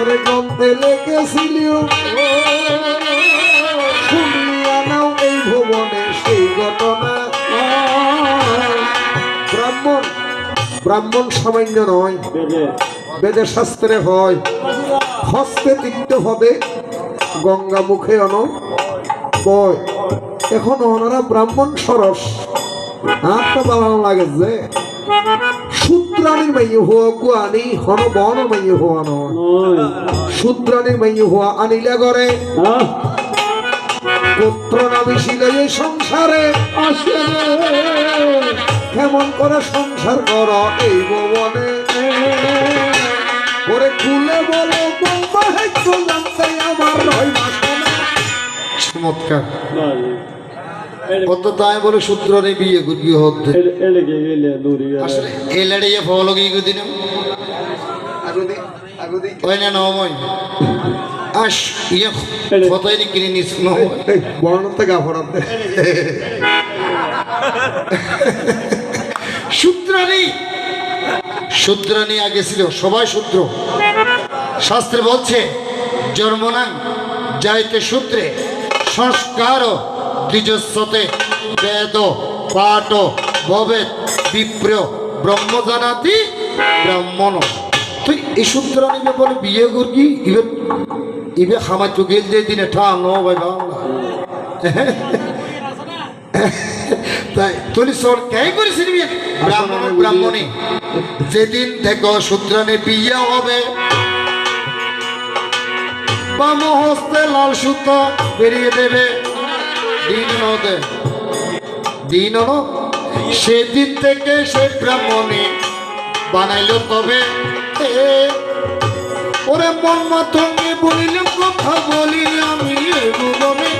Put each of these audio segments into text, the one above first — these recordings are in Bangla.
শাস্ত্রে গ্রন্থে লেগেছিল শুনিয়া নাও এই ভুবনে সেই ঘটনা। ব্রাহ্মণ ব্রাহ্মণ সামান্য নয় বেদের শাস্ত্রে হয়, হস্তে তিক্ত হবে, গঙ্গা মুখে অন বয়। এখন ওনারা ব্রাহ্মণ সরস। হাতটা বানানো লাগে যে। শূদ্রাণীর মাইয়ে হওয়া কুয়ানি হন বন মাইয়ে হওয়া নয় শূদ্রাণীর মাইয়ে হওয়া আনিলে করে পুত্র নামিছিল এই সংসারে আসে। কেমন করে সংসার কর এই ভবনে? করে খুলে বলো জানতে আমার চমৎকার। কত তাই বলে সূত্র রে বিয়ে করবি হতে আসলে এই লড়াইয়ে ফল গিয়ে গদিন আগুদি আগুদি। ওই না নময় আস ইয়ে কতই কিনে নিস নময় বর্ণতে গাফরাতে সূত্রানি সূত্রানি আগে ছিল সবাই সূত্র শাস্ত্রে বলছে জন্মনাং যাইতে সূত্রে সংস্কার দ্বিজস্বতে বেদ, পাঠ, ভবেদ বিপ্র ব্রহ্ম জানাতি ব্রাহ্মণ। তুই এই সূত্র নিবে বলে বিয়ে করবি, ইবে ইবে খামার চোখের যে দিনে ঠান ভাই বাংলা। তাই তুই সর কে করেছিস ব্রাহ্মণ, ব্রাহ্মণী। যেদিন দেখো সূত্রানে বিয়ে হবে বাম হস্তে লাল সুতো বেরিয়ে দেবে দিন নদে দিন সেদিন থেকে সে ব্রাহ্মণী বানাইল তবে। ওরে মন মাতঙ্গে বলিল কথা বলি আমি এ ভুবনে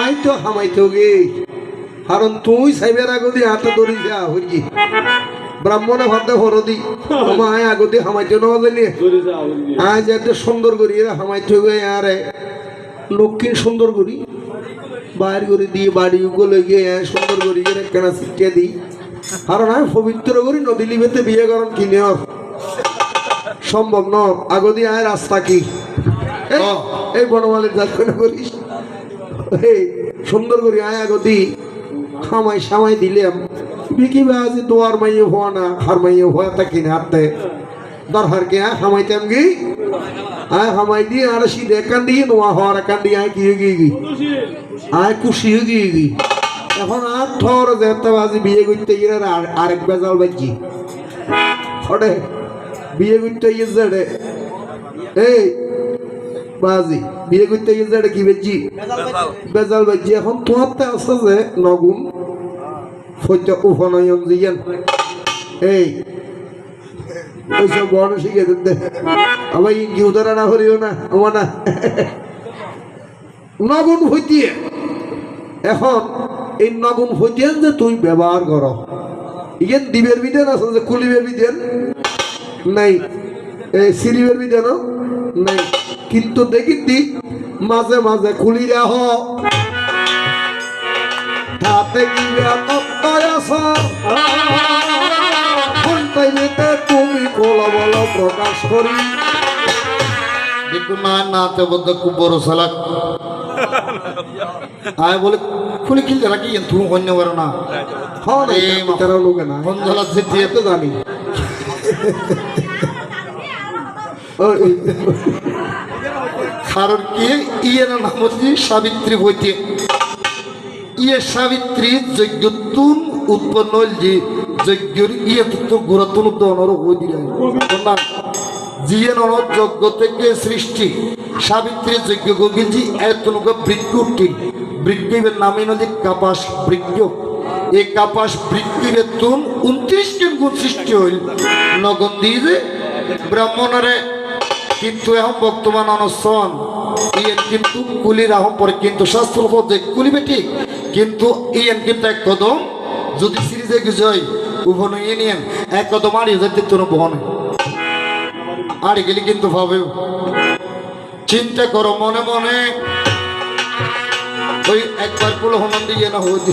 আই তো হামাইতো গে কারণ তুই সাইবের আগদি হাতে ধরি যা হইছি ব্রাহ্মণে ভাবতে হরদি আয় আগদি হামাইতো না জানি আয় যাতে সুন্দর করি এরা হামাইতো গে আরে লক্ষ্মী সুন্দর করি। বাইর করে দিয়ে বাড়ি উগলে গিয়ে সুন্দর করি এরা কেনা শিক্ষা দিই। কারণ আমি পবিত্র করি নদী লিবেতে বিয়ে করেন কিনে সম্ভব ন। আগদি আয় রাস্তা কি? এই- বনমালের জাত করে করিস? এই সুন্দর করি আয় আগতি খামাই সামাই দিলাম। বিকি বাজি দোয়ার মাইয়ে হওয়া না হার মাইয়ে হওয়া তা কিনে হাতে। দরকার কে আয় খামাইতাম গি কান দিয়ে নোয়া হওয়ার কান দিয়ে আয় কি গিয়ে গি আয় খুশি গিয়ে গি এখন আর থর যেতে বাজি বিয়ে করতে গিয়ে আর আরেক বেজাল বাজি ওরে বিয়ে করতে গিয়ে এই বাজি বিয়ে করতে গিয়ে কি বেজি বেজাল বাজি এখন তোমারতে আছে যে নগুন সত্য উপনয়ন জিয়ান এই ওইসব বর্ণ শিখে উদারা না আমার না। এখন এই যে তুই ব্যবহার যে কুলিবের নাই। এই নাই। কিন্তু দেখি দি, মাঝে মাঝে খুলি রাহ তাতে কি তত্ত্বয় আস। টাইমেতে তুমি কোলা বল প্রকাশ করি। দেখুন না নাতে বদ্ধ খুব বড় সালাক আয় বলে খুলে খিলতে রাখি তুমি অন্য বড় না। হ্যাঁ তারা লোক না। বন্ধলা দিয়ে তো জানি। কারণ কি? ইয়ে নাম হচ্ছে সাবিত্রী বইতে ইয়ে সাবিত্রী যজ্ঞতুন উৎপন্ন যে যজ্ঞর ইয়ে তো গুরুত্বন অনর হয়ে দিল না জিয়ে নর যজ্ঞ থেকে সৃষ্টি। সাবিত্রী যজ্ঞ গোবিন্দজি এত লোক বৃক্ষ বৃক্ষের নামে নদী কাপাস বৃক্ষ। এই কাপাস গুণ সৃষ্টি হইল। নগন দিয়ে ব্রাহ্মণরে কিন্তু এখন বর্তমান অনশন ইয়েন কিন্তু কুলির আহম পরে কিন্তু শাস্ত্র পদে কুলিবে ঠিক কিন্তু ইয়েন কিন্তু এক কদম। যদি সিরিজে বিজয় উভন ইউনিয়ন এক যেতে তোর বহনে। আর গেলে কিন্তু ভাবে চিন্তা করো মনে মনে। ওই একবার পুলো হনন দিয়ে না হতে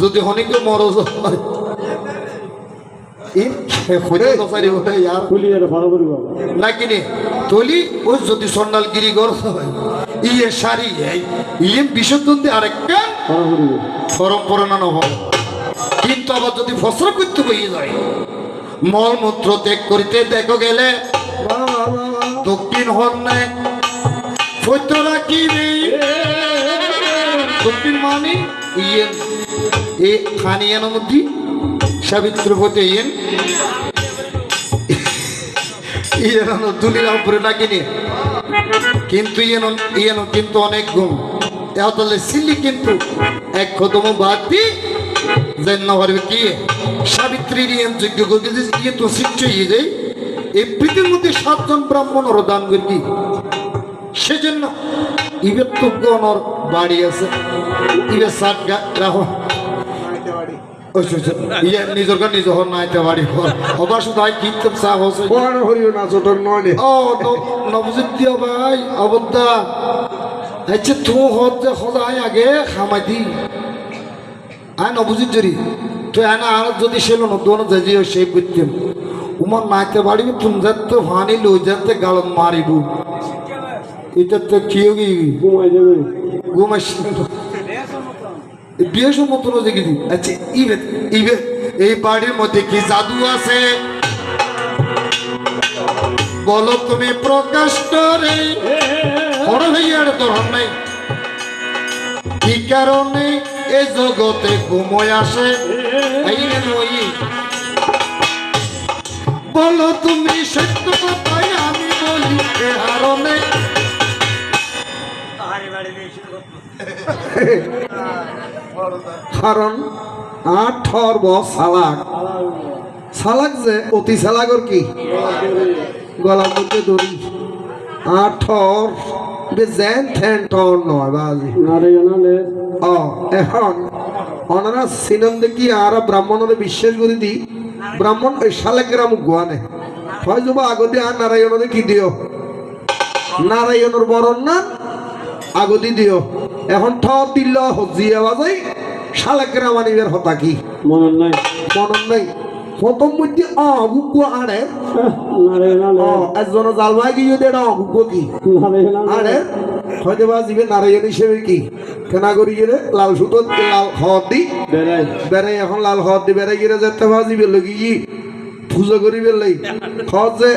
যদি হনিকে হয়। ভালো করব নাকিনি তলি ও যদি সন্ন্যালগিরি গর ইয়ে সারি এই ইয়ে বিশুদ্ধি আরেকটা ভালো করব পরম্পরা না হয় কিন্তু আবার যদি ফসল করতে বই যায় মলমূত্র ত্যাগ করিতে দেখো গেলে। দক্ষিণ হন নাই। সত্য রাখিবে দক্ষিণ মানে ইয়েন এ খানিয়ান মধ্যে সাবিত্র হতে ইয়েন কিন্তু অনেক গুণ। তাহলে সিলি কিন্তু এক খতম বাদ দি যেন পারবে কি? সাবিত্রী যজ্ঞ করতেছে ইয়ে তো শিখছে ইয়ে যে এই পৃথিবীর মধ্যে সাতজন ব্রাহ্মণ ওরা দান করি সেজন্য ইবের তো গণর বাড়ি আছে। ইবের সাত রাহ ইয়ে নিজের গান বাড়ি হবার শুধু ভাই কীর্তন সাহ না ছোট নয় ভাই অবদ্দা আচ্ছা তুমি হত যে হজাই আগে খামাই দিই আয় নবজিৎ জরি। তো এনা আর যদি ছিল না দোনো যাই সেই করতেন উমার নাইতে বাড়িবি তুমি যাতে ভানি লই যাতে গালত মারিব। এটা তো কি ঘুমাই যাবে আচ্ছা ইবে ইবে, এই বাড়ির মধ্যে কি জাদু আছে? বলো তুমি প্রকাশ করে বড় ভাইয়ার ধরন নাই। কি কারণে এই জগতে ঘুমোয় আসে। এই রে নই বলো তুমি সত্য কথাই আমি বলি এ হারণে কারণ আট ঠর ব সালাক। সালাক যে অতি সালাগর কি? গলার মধ্যে দড়ি। আট ঠর বে জেন ঠেন ঠর নয় বাজি। নারে নালে ও এখন ওনারা সিনেম দেখি আর ব্রাহ্মণরে বিশ্বাস করে দি ব্রাহ্মণ ওই সালে গ্রাম গুয়ানে হয় যুবা আগতে আর নারায়ণরে কি দিও নারায়ণর বরণ না? আগতি দিও এখন ঠ দিল হজিয়া বাজাই সালে গ্রাম আনিবের হতা কি? মনে নাই। মনন নাই। প্রথম মধ্যে অগুগ্য আড়ে একজন জাল ভাই গিয়ে দেড় অগুগ্য কি? আরে হয়তো বা জীবে নারায়ণ হিসেবে কি? কেনা করি গেলে লাল সুতো লাল হওয়ার দি। বেড়াই। এখন লাল হওয়ার দি বেড়াই গেলে যেতে ভাজি বেলে কি? পুজো করি বেলাই হজ যে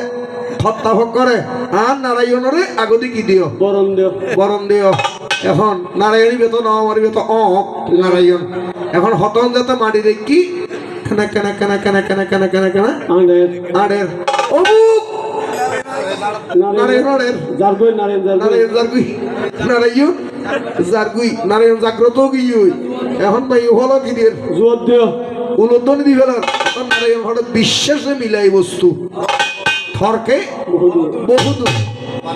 থত্তাফক করে আর নারায়ণরে আগদি কি দিও? বরণ দিও। বরণ দিও। এখন নারায়ণী বেত ন আমার বেত অ নারায়ণ। এখন হতন যাতে মাটি দেখি কেনা কেনা কেনা কেনা কেনা কেনা কেনা কেনা? আড়ের। অমুক! নারে নারায়ণের যার কই নারে যার কই নারায়ণ জারগুই। নারায়ণ। জারগুই নারায়ণ জাগ্রত গিয়ে এখন ভাই হলো কি দিয়ে জোর দিও নারায়ণ হঠাৎ বিশ্বাসে মিলাই বস্তু। থরকে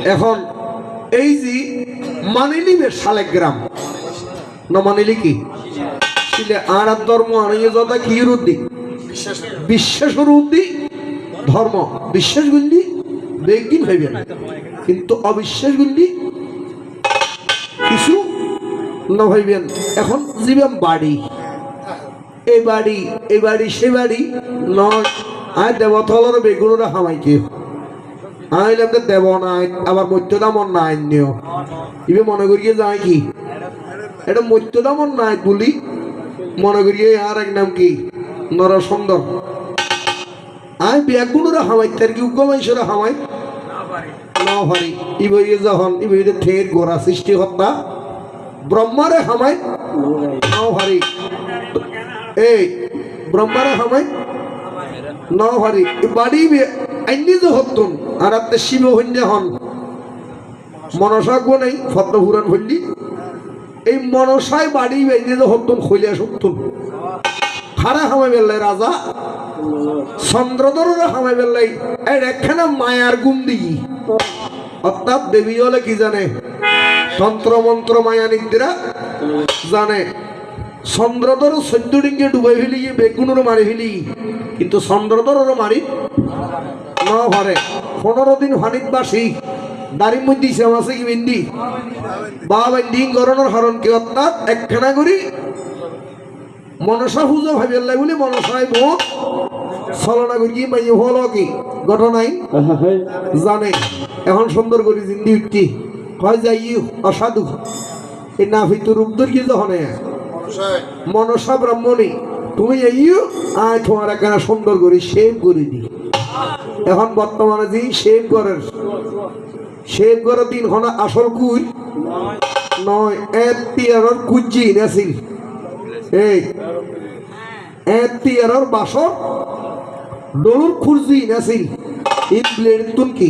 এখন এই যে মানিলিবের শালেগ্রাম ন মানিলি কি? আর ধর্ম আনিয়ে যথা কি রুদ্ধি? বিশ্বাসের উদ্ধি ধর্ম বিশ্বাস গুলি বেগদিন হইবে না। কিন্তু অবিশ্বাস কিছু না হইবেন এখন জীবেন বাড়ি। এই বাড়ি এই বাড়ি, সে বাড়ি নয়। আয় দেবথলর বেগুনরা আইলে আমাদের দেব নাই, আবার মত্যদামন নাই নিও। ইবে মনে করিয়ে যায় কি? এটা মত্যদামন নাই বলি মনে করিয়ে আর এক নাম কি? নর সুন্দর আয় বেগুনরা হামাই তার কি উগ্র হামাই ন ভারি ইবই যখন ইবই ঠের গোড়া সৃষ্টি হত্যা। ব্রহ্মারে হামাই নাও ভারি এই, ব্রহ্মারে হামাই নাও এ বাড়ি আইনি যে হতুন আর আপনি শিব হইন্যা হন। মনসা গো নেই ফদ্মপুরাণ হইলি এই মনসায় বাড়ি আইনি যে হতুন খইলিয়া সত্যুন। খারা হামাই বেল্লাই রাজা। চন্দ্রদরের হামাই বেল্লাই। এর একখানা মায়ার গুম দিই অর্থাৎ দেবী হলে কি জানে? তন্ত্র মন্ত্র মায়া নিদ্রা জানে চন্দ্রধর চৈদ্য ডিঙ্গে ডুবাই ফেলি গিয়ে বেগুনের মারি ফেলি কিন্তু চন্দ্রধরের মারি ন ভরে পনেরো দিন হানিত বাসি দাড়ি মধ্যে শ্যাম আছে কি বিন্দি? বা বিন্দি গরণের হরণ কি অর্থাৎ একখানা করি মনসা পুজো লাগে বলে মনসাই বহুত ছলনা করি কি মাই হলো কি? ঘটনাই জানে। এখন সুন্দর করে জিন্দি উঠতি। হয় যাই অসাধু। এই নাফি রূপ ধরি যখন মনসা ব্রাহ্মণী, তুমি ইউ, আয় তোমার এখানে সুন্দর করে সেভ করে দি এখন বর্তমানে যে সেভ করার সেভ করার দিন হলো আসল কুই। নয় এক তিয়ারর কুজি নাছিল এই এক তিয়ারর বাসর দৌড় খুরজি নাছিল ইন ব্লেড তুন কি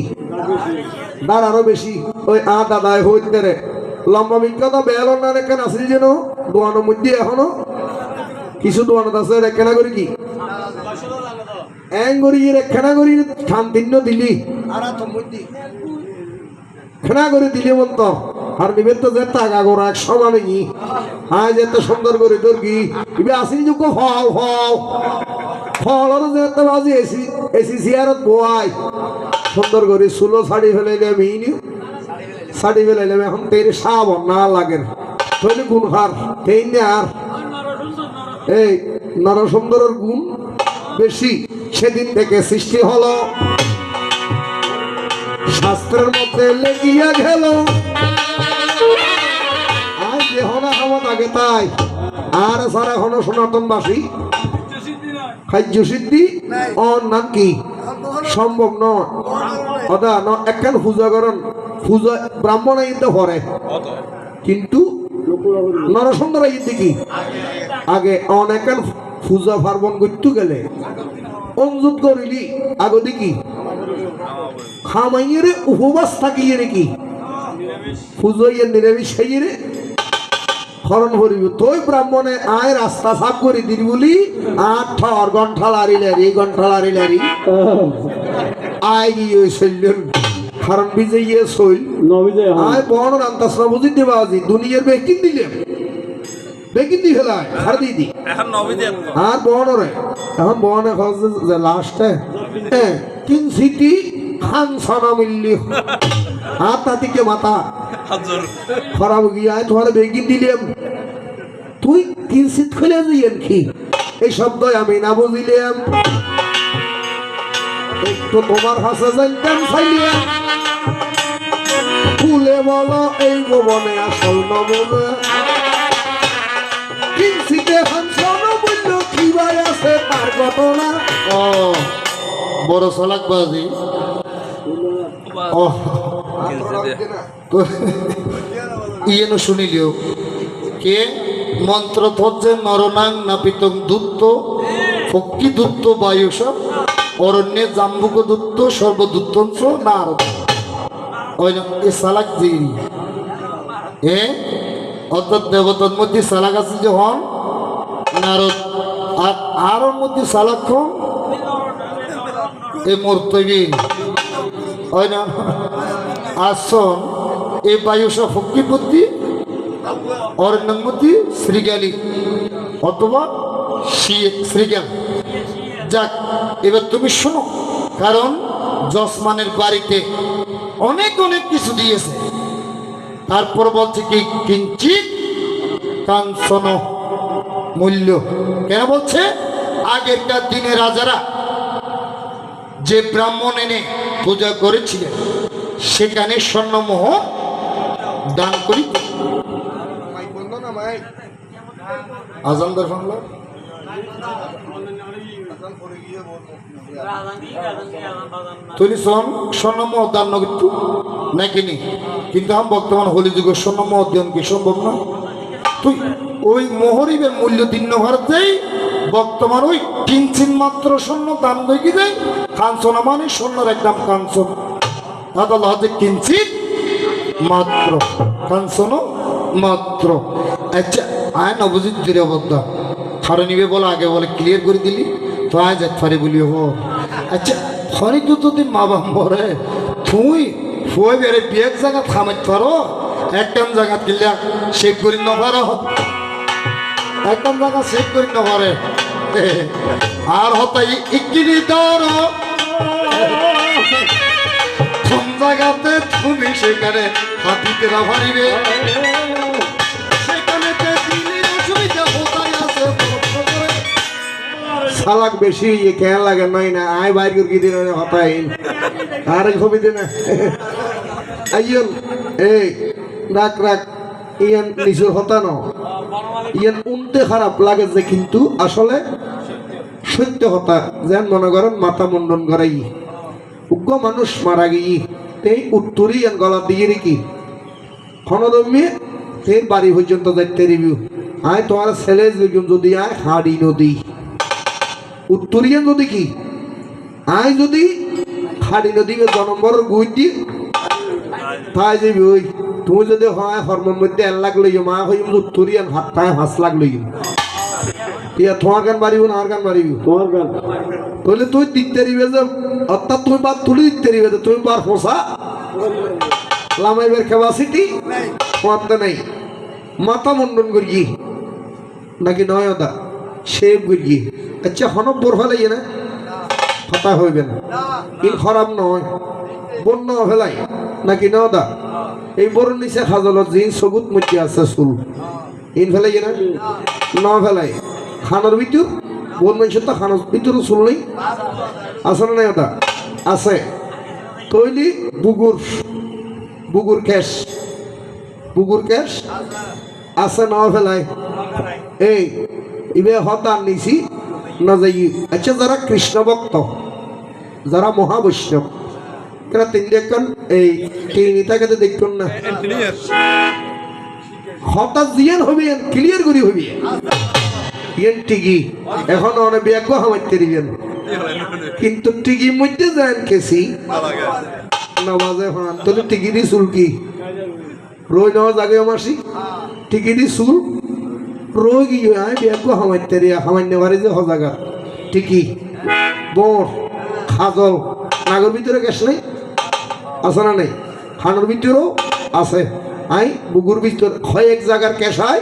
দাঁড় আরও বেশি। ওই আ দাদাই হইতে রে। লম্বা বিখ্যাত বেল না রেখেন আছিল যেন? দোয়ানোর মধ্যে এখনও? কিছু দোয়ানত আছে রেখেনা করি কি? করি রেখেনা করি দিলি। খেনা করে দিলি মন্ত আর নিবে তো যে টাকা গোড়া এক সমান নি আয় যে এত সুন্দর করে তোর কি ইবে আসি যুগ ফল ফল ফলর যে বাজি এসি এসি চেয়ারত বয় সুন্দর করে সুলো শাড়ি ফেলাইলে মিনি শাড়ি ফেলাইলে এখন তেরে সাব না লাগে তৈরি গুণ হার তেই নে আর। এই নরসুন্দরের গুণ বেশি সেদিন থেকে সৃষ্টি হলো। শাস্ত্রের মধ্যে লেগিয়া গেল। আজ যে হনা খাওয়া থাকে তাই। আর সারা হন সনাতনবাসী। খাদ্য সিদ্ধি অন নাম কি সম্ভব নয়। একখান পূজা করেন পূজা ব্রাহ্মণ আইতে পরে কিন্তু নরসুন্দর আইতে কি? আগে অনেকান পূজা পার্বণ করতে গেলে। অঞ্জুত করিলি আগতে কি? খামাইয়েরে উপবাস থাকিয়ে রে কি? পুজোইয়ে নিরামিষ খাইয়ে হরণ করিব। তই ব্রাহ্মণে আয় রাস্তা সাফ করে দিল বলি। আট ঠর গন্ঠা লারি লারি গন্ঠা লারি লারি আয় গিয়ে শৈল্যন। কারণ বিজয়িয়ে শৈল। নবীজয় আয় বন রান্তাস না বুঝি দিবা আজি। দুনিয়ার বেকিন দিলেন বেকিন দি ফেলায় ছাড় দিয়ে দি। এখন আর বহনরে এখন বহনে খরচ যে লাস্টে হ্যাঁ তিন সিটি খান সানা মিললি আর তাতিকে মাথা খারাপ গিয়া তোমার বেগিন দিলাম। তুই তিন সিট খুলে দিয়েন কি? এই শব্দ আমি না বুঝিলাম। একটু তোমার হাসে জানতাম চাইলিয়াম ফুলে বলো এই গোবনে আসল নমনে তিন সিটে খান সানা মূল্য কিবাই আছে তার ঘটনা? ও বড় সলাক বাজি। ও। ইয়েনো শুনিলিও, কে? মন্ত্র থজ্জে নরনাং নাপিতং দূত ফক্কি দূত বায়ুষ অরণ্যে জাম্বুক দূত সর্বদূতঞ্চ নারদ। ওই এ সালাক জিরি এ? অর্থাৎ দেবতার মধ্যে সালাক আছে যখন নারদ। আর আরোর মধ্যে সালাক হন? এ মর্তবী হয় না, আসন। এই বায়ুষ ফকিপতি অরণ্যমতি শ্রীগালী অথবা শি- শ্রীগাল যাক, এবার তুমি শোনো, কারণ জসমানের বাড়িতে অনেক অনেক কিছু দিয়েছে। তারপর বলছে কি কিঞ্চিত কাঞ্চন মূল্য। কেন বলছে? আগেরকার দিনে রাজারা যে ব্রাহ্মণ এনে পূজা করেছিলেন, সেখানে স্বর্ণমোহ দান করি। আজান তুই শোন স্বর্ণমোহ দান কিন্তু নাকি নি কিন্তু আমি বর্তমান হলি যুগের স্বর্ণমোহ দান কি সম্ভব না তুই ওই মোহরিবের মূল্য দিন ভারতেই বর্তমান ওই কিঞ্চিন মাত্র স্বর্ণ, দান দেখি দেয় কাঞ্চন মানে স্বর্ণের একদম কাঞ্চন। দাদা লজে কিঞ্চিত মাত্র। কাঞ্চন মাত্র। আচ্ছা আয় না বুঝি দূরবদ্ধ হারে নিবে বলে, আগে বলে ক্লিয়ার করে দিলি। তো আয় যাক ফারি বলি হো। আচ্ছা ফরি তো যদি মা বাপ মরে। তুই ফুয়ে বেড়ে বিয়ের জায়গা থামাইতে পারো। একদম জায়গা কিনলে শেখ করি ন পারো। একদম জায়গা শেখ করি ন পারে। আর হতাই, ইকিনি দর জায়গাতে তুমি সেখানে কোথায় আছে শালাক বেশি ইয়ে কেন লাগে নয় না, আয় বাইর করে কি দিন হতাই আর ছবি দিন আইয়ন, এই, রাখ রাখ, ইয়ান নিজের হতা ন ইয়ান উনতে খারাপ লাগে যে কিন্তু আসলে সত্য হতা। যেন মনে করেন মাথা মুন্ডন করাই। উগ্র মানুষ মারা গিয়ে তেই উত্তরই গলা দিয়ে রেখি খনদমে ফের বাড়ি পর্যন্ত দেখতে রিভিউ আয় তোমার ছেলে যদি আয় হাড়ি নদী। উত্তরিয়ান নদী কি? আয় যদি হাড়ি নদী জনম্বরের গুই দি, তাই যাবি ওই। তুমি যদি হয় হরমোন মধ্যে এক লাখ লই মা হই উত্তরিয়ান হাত পায়ে পাঁচ লাখ লই ইয়া তোমার গান বাড়িব না আর গান বাড়িব তোমার গান। তাহলে তুই দিতে দিবে যে অর্থাৎ তুমি বাদ তুলি দিতে দিবে যে তুমি বার ফোসা লামাইবের ক্যাপাসিটি মাত্রা নেই। মাথা মুন্ডন করি নাকি নয় ওদা সেভ করি আচ্ছা হনব বোর ফেলাই না? হতা হইবে না। ইন খারাপ নয় বন্য ফেলাই নাকি না ওদা এই বড় নিচে খাজলত জিন সবুত মধ্যে আছে চুল। ইন ফেলাই না? ন ফেলাই। খানোর ভিতর বোন মানুষের তো খানোর ভিতরে চুল নেই। আছে না নাই ওটা? আছে। তৈলি বুগুর। বুগুর ক্যাশ। বুগুর ক্যাশ? আছে না ফেলাই। এই ইবে হতার নিছি। না যাই আচ্ছা যারা কৃষ্ণ ভক্ত যারা মহাবৈষ্ণব এরা তিন দেখেন এই তিনিটাকে তো দেখবেন না। হঠাৎ জিয়ান হবে ক্লিয়ার করি হবি ইয়েন টিকি এখন অনেক ব্যাগ হামাইতে দিবেন? কিন্তু টিকির মধ্যে যান কেসি নবাজে হান। তাহলে টিকিটি চুল কি? রই নেওয়া জাগে মাসি টিকিটি চুল। কি হয় ব্যাগ হামাইতে দিয়া হামান্য বাড়ি যে হজাগা। টিকি বর, খাজল। নাগর ভিতরে গেছ নাই? আছে না নাই? খানোর ভিতরেও আছে। আই বুকুর ভিতর হয় এক জায়গার কেশায়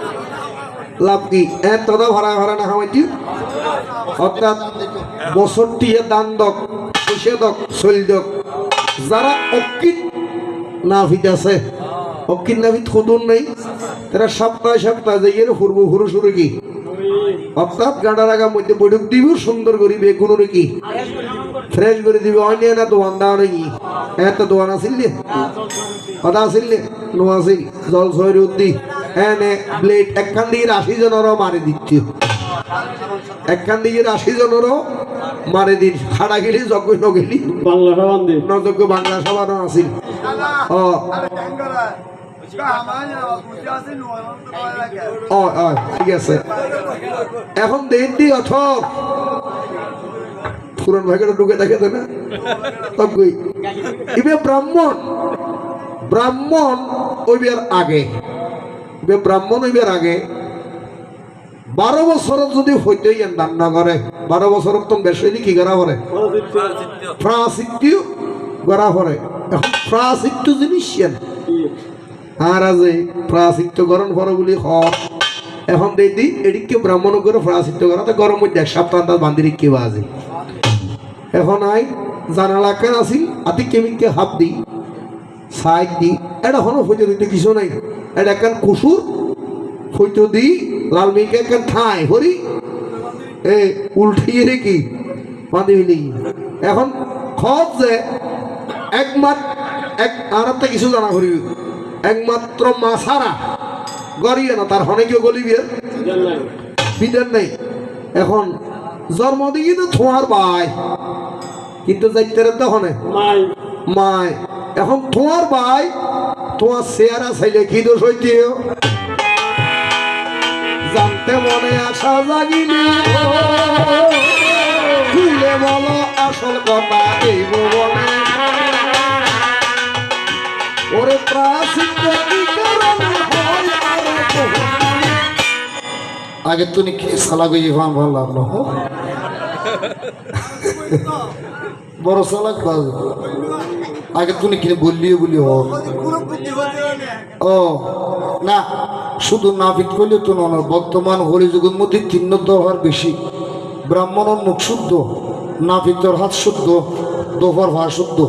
লাভ কি এ তদা হরায় হরায় না হামাইতি অর্থাৎ বছরটি দান দক, পয়সা দক যারা অকিত নাভিত আছে অকিত নাভিত খুদুন নেই, তারা সপ্তাহে সপ্তাহে যাইয়ে ফুরব ফুরু শুরু কি? অর্থাৎ গাঁডার আগার মধ্যে বৈঠক দিব, সুন্দর করিবে কোনো কি ফ্রেশ করে দিবে, অন্য না দোয়ান দেওয়া নাকি? এত দোয়ান আছিল নে? কথা আছিল নে? আছিল, জল সৈর উদ্দি। ব্লেড একখান দিয়ে আশি জনেরও মারি দিচ্ছি। একখান দিয়ে আশি জনেরও মারি দিন। খাড়া গেলি যজ্ঞ নগেলি বাংলা দিন নযজ্ঞ বাংলা সভানো আছিল। ও ঠিক আছে। এখন দিন দি অথক পুরান ভাইকে ঢুকে দেখে দে না তবে ইবে ব্রাহ্মণ। ব্রাহ্মণ ওইবের আগে। ইবে ব্রাহ্মণ ওইবের আগে বারো বছরত যদি হইতে ইয়ান দান না করে, বারো বছরত তো বেশ কি করা করে প্রাচিত্য করা করে এখন প্রাচিত্য জিনিস আর আজে প্রাচিত্য গরম করে বলি হক এখন দেখি, এদিকে ব্রাহ্মণ করে প্রাচিত্য করা, তো গরম মধ্যে এক সপ্তাহ তার বান্দির কে বাজে এখন আই জানালা কেন আসিল আতি কেমিকে হাত দি, সাইড দি এটা হনো হইতে দিতে কিছু নাই। এটা একখান কুসুর হইতে দি লাল মিকে একখান ঠাই হরি। এ উল্ঠিয়ে রে কি বাঁধি হইলি। এখন খত যে একমাত্র এক আর একটা কিছু জানা করি একমাত্র মাছারা গড়িয়ে না তার হনে কেউ গলিবে বিধান নেই। এখন জন্ম দিয়ে তো থোয়ার ভাই কিন্তু যাইতে তো হনে? মায় এখন তোমার ভাই তোমার চেয়ারা চাইলে কি দোষ হইতে জানতে মনে আশা খুলে বলো আসল কথা এই ভুবনে? ওরে আগে তুমি কি সালা গই ভালো ভালো বড় চালাক বাজ আগে তুমি কিনে বললিও বলি হ ও না শুধু নাফিত করলে তো নয় বর্তমান হলি যুগের মধ্যে তিন দরহার বেশি। ব্রাহ্মণের মুখ শুদ্ধ নাফিতর হাত শুদ্ধ দোফার ভা শুদ্ধ।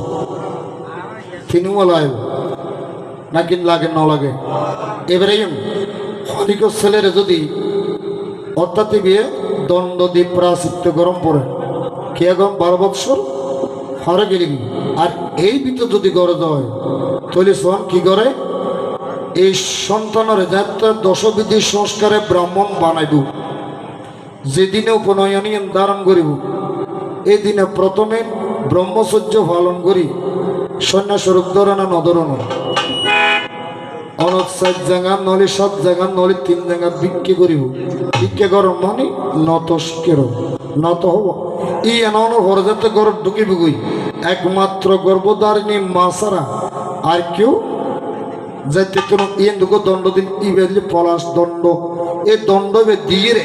তিনিও লাইব নাকি লাগে না লাগে। এবারে হরিক ছেলের যদি অর্থাৎ বিয়ে দণ্ড দিয়ে প্রাচিত্য গরম পড়ে কে গরম বারো বৎসর? হরে গেলি আর এই ভিতর যদি গড়ে দেয় তাহলে শোন কি করে? এই সন্তানের যাতে দশবিধি সংস্কারে ব্রাহ্মণ বানাইব। যেদিনে উপনয়নী ধারণ করিব এই দিনে প্রথমে ব্রহ্মচর্য পালন করি সন্ন্যাস্বরূপ ধরনা নধরণ। অনেক সাত জায়গা, নলে সাত জায়গা, নলে তিন জায়গা ভিক্ষে করিব। ভিক্ষে কর মানে নত শিখের নত হব ই এমন হরজাতে ঘর ঢুকিব গই একমাত্র গর্ভধারিণী মা ছাড়া আর কেউ? যাতে কোনো দুগো দণ্ড দিন ই বেদলি পলাশ দণ্ড। এই দণ্ড বে দিয়ে রে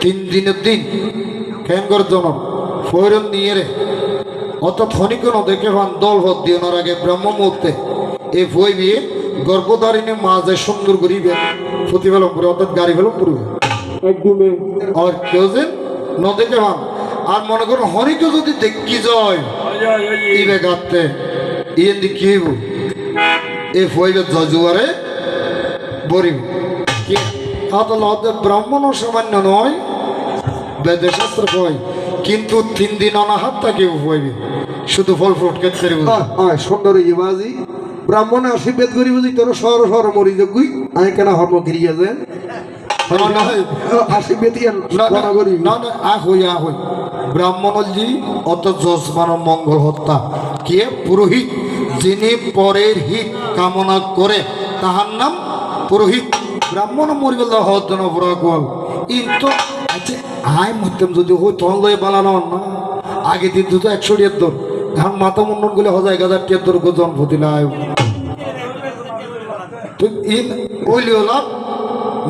তিন দিনের দিন। করে জনম? ফৈরন নিয়ে রে। অত ধনিক দেখে ভান দল ভর দিওনার আগে ব্রহ্ম মুহূর্তে। এই বই বিয়ে গর্ভধারিণী মা যে সুন্দর করিবে প্রতিফলন করে অর্থাৎ গাড়ি ফেলন করবে আর কেউ যে ন দেখে ভান আর মনে করুন হরিকে যদি দেখি যায় ইবে গাতে ইয়ে কি এ ফইবে জজুয়ারে বরিব ওদের ব্রাহ্মণ সামান্য নয় বেদে শাস্ত্র কয় কিন্তু তিন দিন অনাহাত তাকে হইবে শুধু ফল ফ্রুট খেতে সুন্দর বাজি ব্রাহ্মণে আশীর্বাদ করি বুঝি তোর সর সর মরি যোগ্যই আমি কেন হর্ম গিরিয়া যায় ব্রাহ্মণজি অত যজমান মঙ্গল হত্যা। কে? পুরোহিত যিনি পরের হিত কামনা করে তাহার নাম পুরোহিত। ব্রাহ্মণ মরিবেল কিন্তু আচ্ছা আয় মধ্যম যদি হই তখন লয়ে বানানো না আগে দিন তো একশো টিয়ার দর এখন মাথা মুন্ডনগুলো হাজার এক হাজার টিয়ার দর জন্ম দিলে আয় তো ইন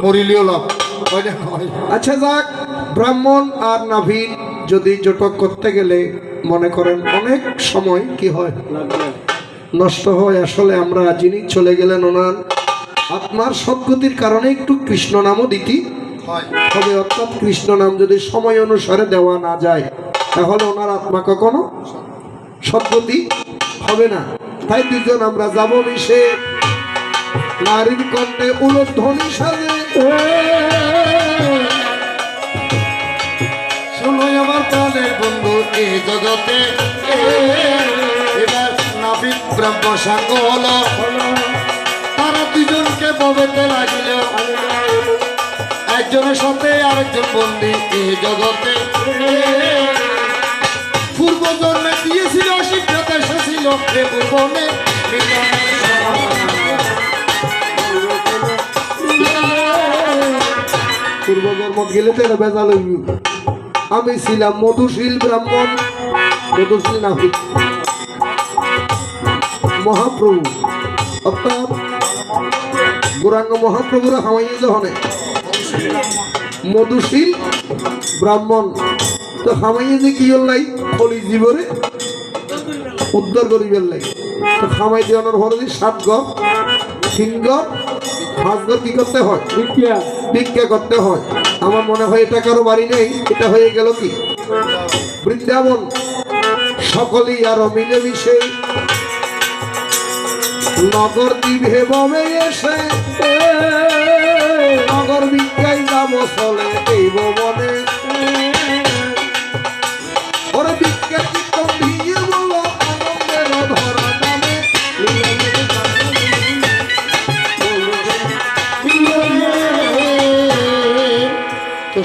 মরিলিও লাভ। আচ্ছা যাক ব্রাহ্মণ আর নাভিন যদি জটক করতে গেলে মনে করেন অনেক সময় কি হয়? নষ্ট হয়। আসলে আমরা যিনি চলে গেলেন ওনার আত্মার সদ্গতির কারণে একটু কৃষ্ণ নামও দিতি। হয়। হবে অর্থাৎ কৃষ্ণ নাম যদি সময় অনুসারে দেওয়া না যায় তাহলে ওনার আত্মা কখনো সদ্গতি হবে না। তাই দুজন আমরা যাব মিশে নারীর কণ্ঠে উলধ্বনি সাজে শোনো আমার প্রাণের বন্ধু এই জগতে। এবার নাবিক ব্রহ্ম তারা দুজনকে ববেতে লাগিল, একজনের সাথে আরেকজন বন্দি এই জগতে। পূর্ব জন্মে দিয়েছিল শিক্ষাত এসেছিল এ ভুবনে পূর্ব গেলে তো বেজাল। আমি ছিলাম মধুশীল ব্রাহ্মণ। মধুশীল নাহিক মহাপ্রভু, অর্থাৎ গৌরাঙ্গ মহাপ্রভুরা হাওয়াইয়ে যখন মধুশীল ব্রাহ্মণ, তো হামাইয়ে যে কি হল নাই? কলি জীবনে উদ্ধার করিবেন লাই তো খামাই দেওয়ানোর ভরে সাত গড় তিন গড় কি করতে হয়। ভিক্ষা ভিক্ষা করতে হয়। আমার মনে হয় এটা কারও বাড়ি নেই এটা হয়ে গেল কি? বৃন্দাবন সকলেই আরও মিলেমিশে নগর দিবে বমে এসে নগর বিজ্ঞাই যাব চলে এই ভবনে।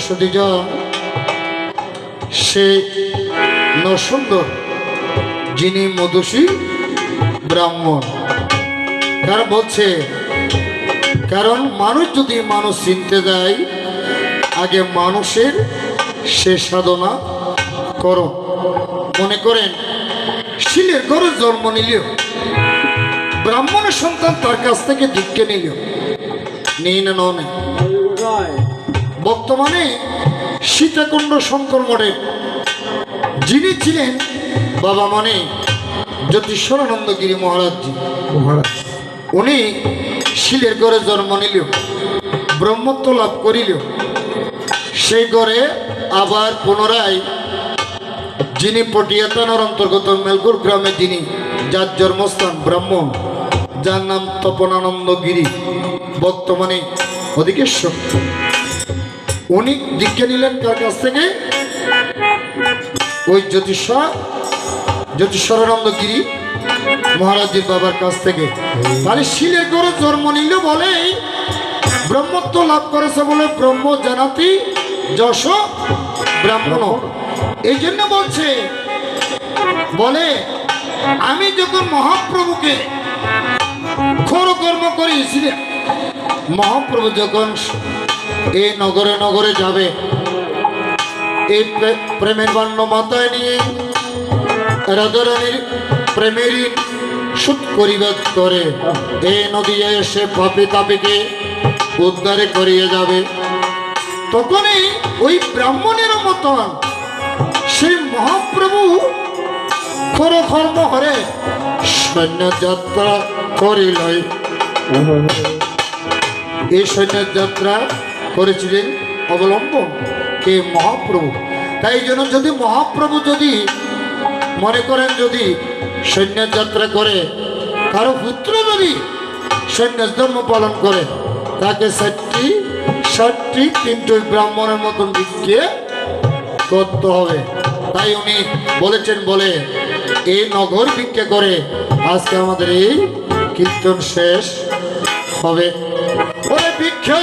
তো সতীজন সে নসুন্দর যিনি মধুসী ব্রাহ্মণ। কারণ বলছে, কারণ মানুষ যদি মানুষ চিনতে যায়, আগে মানুষের সে সাধনা করো। মনে করেন, শিলের ঘরে জন্ম নিলেও, ব্রাহ্মণের সন্তান তার কাছ থেকে দীক্ষা নিল নেই না নয় বর্তমানে সীতাকুণ্ড শঙ্কর মঠের যিনি ছিলেন বাবা মনে জ্যোতিষরানন্দ গিরি মহারাজজি। মহারাজ। উনি শিলের ঘরে জন্ম নিল ব্রহ্মত্ব লাভ করিল সেই ঘরে আবার পুনরায় যিনি পটিয়া থানার অন্তর্গত মেলপুর গ্রামে যিনি যার জন্মস্থান ব্রাহ্মণ যার নাম তপনানন্দ গিরি বর্তমানে অধিকেশ্বর। উনি দীক্ষা নিলেন কার কাছ থেকে? ওই জ্যোতিষা জ্যোতিষরানন্দ গিরি বাবার কাছ থেকে। তাহলে শিলে করে জন্ম নিল বলে ব্রহ্মত্ব লাভ করেছে বলে ব্রহ্ম জানাতি যশ ব্রাহ্মণ। এই জন্য বলছে, বলে, আমি যখন মহাপ্রভুকে খোর কর্ম করিয়েছিলেন মহাপ্রভু যখন এই নগরে নগরে যাবে। এই প্রেমের বান্য মাথায় নিয়ে রাধারানীর প্রেমেরই সুত করিবার করে এই নদী এসে পাপি তাপিকে উদ্ধারে করিয়ে যাবে। তখনই ওই ব্রাহ্মণের মতন সেই মহাপ্রভু খর কর্ম হরে সৈন্য যাত্রা করিল এই সৈন্য যাত্রা করেছিলেন অবলম্বন কে মহাপ্রভু। তাই জন্য যদি মহাপ্রভু যদি মনে করেন যদি সৈন্য যাত্রা করে, কারও পুত্র যদি সৈন্য ধর্ম পালন করে, তাকে ষাটটি ষাটটি, তিনটি ব্রাহ্মণের মতন দিকে করতে হবে। তাই উনি বলেছেন, বলে এই নগর ভিক্ষা করে আজকে আমাদের এই কীর্তন শেষ হবে। ভিক্ষা!